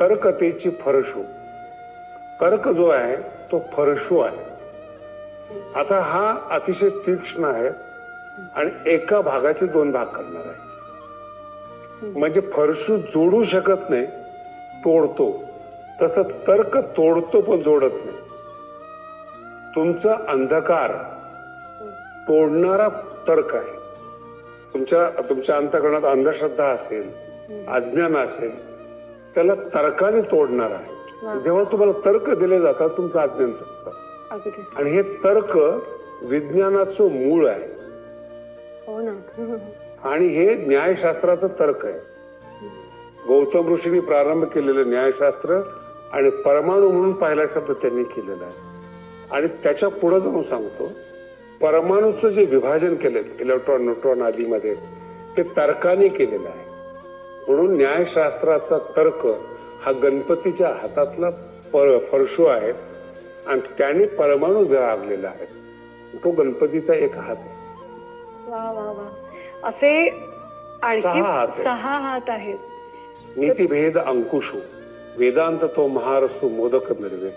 तर्कतेची फरशू. तर्क जो आहे तो फरशू आहे. आता हा अतिशय तीक्ष्ण आहे आणि एका भागाचे दोन भाग करणार आहे. म्हणजे फरशू जोडू शकत नाही तोडतो. तसं तर्क तोडतो पण जोडत नाही. तुमचा अंधकार तोडणारा तर्क आहे. तुमच्या तुमच्या अंतकरणात अंधश्रद्धा असेल अज्ञान असेल त्याला तर्काने तोडणार आहे. जेव्हा तुम्हाला तर्क दिले जातात तुमचं अज्ञान तुटतं आणि हे तर्क विज्ञानाचं मूळ आहे. हो आणि हे न्यायशास्त्राचं तर्क आहे. गौतम ऋषींनी प्रारंभ केलेलं न्यायशास्त्र आणि परमाणू म्हणून पहिला शब्द त्यांनी केलेला आहे. आणि त्याच्या पुढे जाऊन सांगतो परमाणूचं जे विभाजन केलेत इलेक्ट्रॉन न्यूट्रॉन आदीमध्ये ते तर्काने केलेलं आहे. म्हणून न्यायशास्त्राचा तर्क हा गणपतीच्या हातातला पर परशु आहे आणि त्याने परमाणू विभागलेला आहे. तो गणपतीचा एक हात आहे. असे सहा हात आहेत. सहा हात आहेत. नीतिभेद अंकुशो. वेदांत तो महारसो मोदक मिळवे